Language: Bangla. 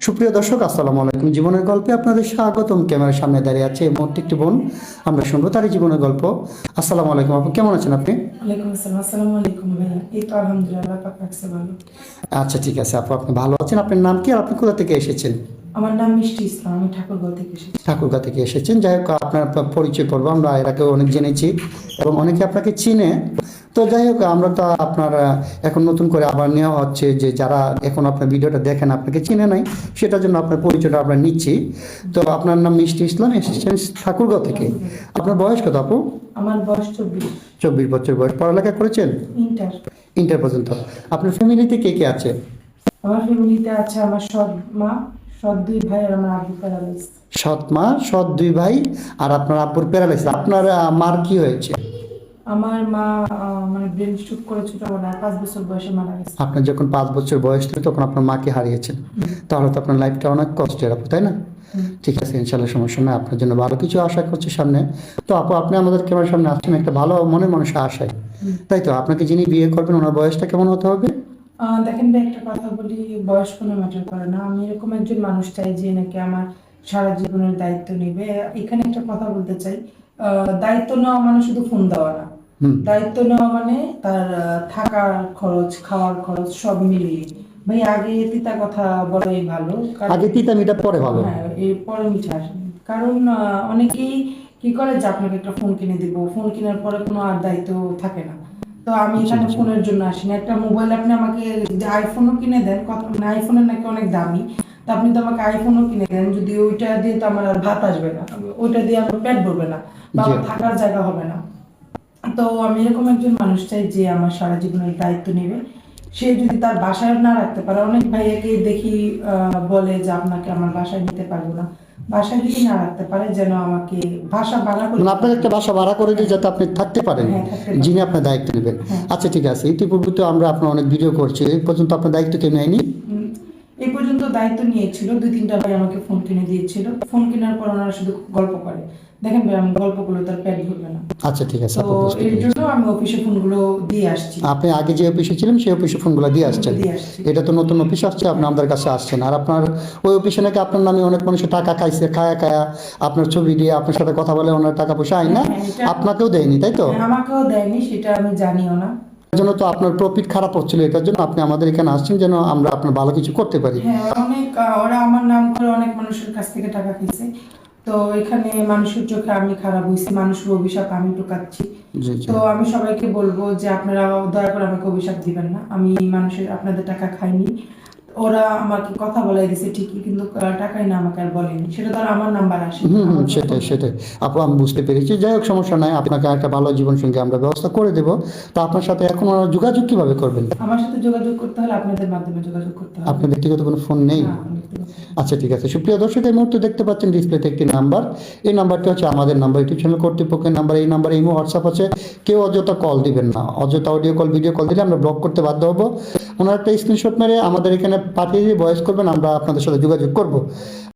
সুপ্রিয় দর্শক আসসালামু আলাইকুম। জীবনের গল্পে আপনাদের স্বাগতম। ক্যামেরার সামনে দাঁড়িয়ে আছে এই মুহূর্তে একটি বোন। আমরা শুনব তারই জীবনের গল্প। আসসালামু আলাইকুম আপু কেমন আছেন আপনি? আচ্ছা ঠিক আছে আপু আপনি ভালো আছেন? আপনার নাম কি আর আপনি কোথা থেকে এসেছেন? আমার নাম মিষ্টি ইসলাম আমি ঠাকুরগাঁও থেকে এসেছি। ঠাকুরগা থেকে এসেছেন। যাই হোক আপনার পরিচয় পর্ব আমরা এর আগে অনেক জেনেছি এবং অনেকে আপনাকে চিনে। তো যাই হোক আমরা তো আপনার এখন নতুন করে আবার নেওয়া হচ্ছে যে যারা এখন আপনার ভিডিওটা দেখেন আপনাকে চিনে নাই সেটার জন্য আপনার পরিচয়টা আমরা নিচ্ছি। তো আপনার নাম মিষ্টি ইসলাম এসেছেন ঠাকুরগাঁও থেকে। আপনার বয়স কত আপু? আমার বয়স চব্বিশ। চব্বিশ বছর বয়স। পড়ালেখা করেছেন? ইন্টার। ইন্টার পর্যন্ত। আপনার ফ্যামিলিতে কে কে আছে? আমার ফ্যামিলিতে আছে আমার সৎ মা সৎ দুই ভাই আর আমার আবু প্যারালাইস সৎ মা সৎ দুই ভাই আর আপনার আব্বুর প্যারালাইসিস আপনার মার কি হয়েছে? আমার মা মানে ব্রেন স্ট্রোক করে ছোটবেলায় পাঁচ বছর বয়সে মারা গেছে। আপনার যখন পাঁচ বছর বয়স ছিল তখন আপনার মাকে হারিয়েছেন। তাহলে তো আপনার লাইফটা অনেক কষ্টের আপু তাই না? ঠিক আছে ইনশাল্লাহ সমস্যা নেই। আপনার জন্য ভালো কিছু আশা করছি সামনে। তো আপু আপনি আমাদের ক্যামেরার সামনে আসছেন একটা ভালো মনের মানুষের আশায়। তাই তো আপনাকে যিনি বিয়ে করবেন ওনার বয়সটা কেমন হতে হবে? দেখেন ভাই একটা কথা বলি বয়স কোনো ম্যাটার করে না। আমি এরকম একজন মানুষ চাই যে নাকি আমার সারা জীবনের দায়িত্ব নেবে। এখানে একটা কথা বলতে চাই। দায়িত্ব নেওয়া মানে শুধু ফোন দেওয়া না। দায়িত্ব নেওয়া মানে তার থাকার খরচ খাওয়ার খরচ সব মিলিয়ে। ভাই আগে তিতা কথা বলাই ভালো আগে তিতা মিটা পরে ভালো হ্যাঁ এরপরে মিঠা কারণ অনেকেই কি করে যে আপনাকে একটা ফোন কিনে দিব ফোন কেনার পরে কোনো আর দায়িত্ব থাকে না। তো আমি এখানে ফোনের জন্য আসি না একটা মোবাইল আপনি আমাকে যে আইফোনও কিনে দেন কত মানে আইফোনের নাকি অনেক দামি তো আপনি তো আমাকে আইফোনও কিনে দেন যদি ওইটা দিয়ে তো আমার আর ভাত আসবে না ওইটা দিয়ে আমার পেট ভরবে না বা থাকার জায়গা হবে না। তো আমি এরকম একজন মানুষ চাই যে আমার সারা জীবনের দায়িত্ব নেবে। সে যদি তার বাসায় না রাখতে পারে অনেক ভাইয়াকে দেখি বলে যে আপনাকে আমার বাসায় নিতে পারব না। বাসায় যদি না রাখতে পারে যেন আমাকে বাসা ভাড়া করে মানে আপনার একটা বাসা ভাড়া করে দিয়ে যাতে আপনি থাকতে পারেন হ্যাঁ, যিনি আপনার দায়িত্ব নেবেন। হ্যাঁ। আচ্ছা ঠিক আছে। ইতিপূর্বে তো আমরা আপনার অনেক ভিডিও করছি এই পর্যন্ত আপনার দায়িত্ব কেউ নেয়নি? দায়িত্ব নিয়েছিল দুই তিনটা ভাই আমাকে ফোন কিনে দিয়েছিল। ফোন কেনার পর ওনারা শুধু গল্প করে। দেখেন ভাই আমি গল্পগুলো তার পেট ভরবে না। আচ্ছা ঠিক আছে তো এর জন্য আমি অফিসে ফোনগুলো দিয়ে আসছি। আপনি আগে যে অফিসে ছিলেন সেই অফিসে ফোনগুলো দিয়ে আসছেন। এটা তো নতুন অফিস আসছে আপনি আমাদের কাছে আসছেন। আর আপনার ওই অফিসে নাকি আপনার নামে অনেক মানুষ টাকা খাইছে খায়া খায়া আপনার ছবি দিয়ে আপনার সাথে কথা বলে ওনার টাকা পয়সা আয় না? হ্যাঁ, আপনাকেও দেয়নি তাই তো? হ্যাঁ, আমাকেও দেয়নি সেটা আমি জানিও না। জন্য তো আপনার প্রফিট খারাপ হচ্ছিল এটার জন্য আপনি আমাদের এখানে আসছেন যেন আমরা আপনার ভালো কিছু করতে পারি। হ্যাঁ অনেক ওরা আমার নাম করে অনেক মানুষের কাছ থেকে টাকা খেয়েছে। তো এখানে মানুষের চোখে আমি খারাপ হয়েছি মানুষের অভিশাপ আমি জি। তো আমি সবাইকে বলব যে আপনারা দয়া করে আমাকে অভিশাপ দিবেন না। আমি মানুষের আপনাদের টাকা খাইনি। ওরা আমাকে কথা বলাই দিছে ঠিকই কিন্তু টাকাই না আমাকে আর বলেনি। সেটা তো আমার নাম্বার আসে হুম সেটাই সেটাই। আপু আমি বুঝতে পেরেছি। যাই হোক সমস্যা নাই। আপনাকে একটা ভালো জীবন সঙ্গে আমরা ব্যবস্থা করে দেব। তো আপনার সাথে এখন ওরা যোগাযোগ কীভাবে করবেন? আমার সাথে যোগাযোগ করতে হলে আপনাদের মাধ্যমে যোগাযোগ করতে হবে। আপনার ব্যক্তিগত কোনো ফোন নেই? আচ্ছা ঠিক আছে। সুপ্রিয় দর্শক, এই মুহূর্তে দেখতে পাচ্ছেন ডিসপ্লেতে একটি নাম্বার। এই নাম্বারটি হচ্ছে আমাদের নাম্বার ইউটিউব চ্যানেল কর্তৃপক্ষের নাম্বার। এই নাম্বারে ইমো, হোয়াটসঅ্যাপ আছে। কেউ অযথা কল দিবেন না। অযথা অডিও কল ভিডিও কল দিলে আমরা ব্লক করতে বাধ্য হব। ওনার একটা স্ক্রিনশট মেরে আমাদের এখানে পাঠিয়ে দিয়ে ভয়েস করবেন। আমরা আপনাদের সাথে যোগাযোগ করব।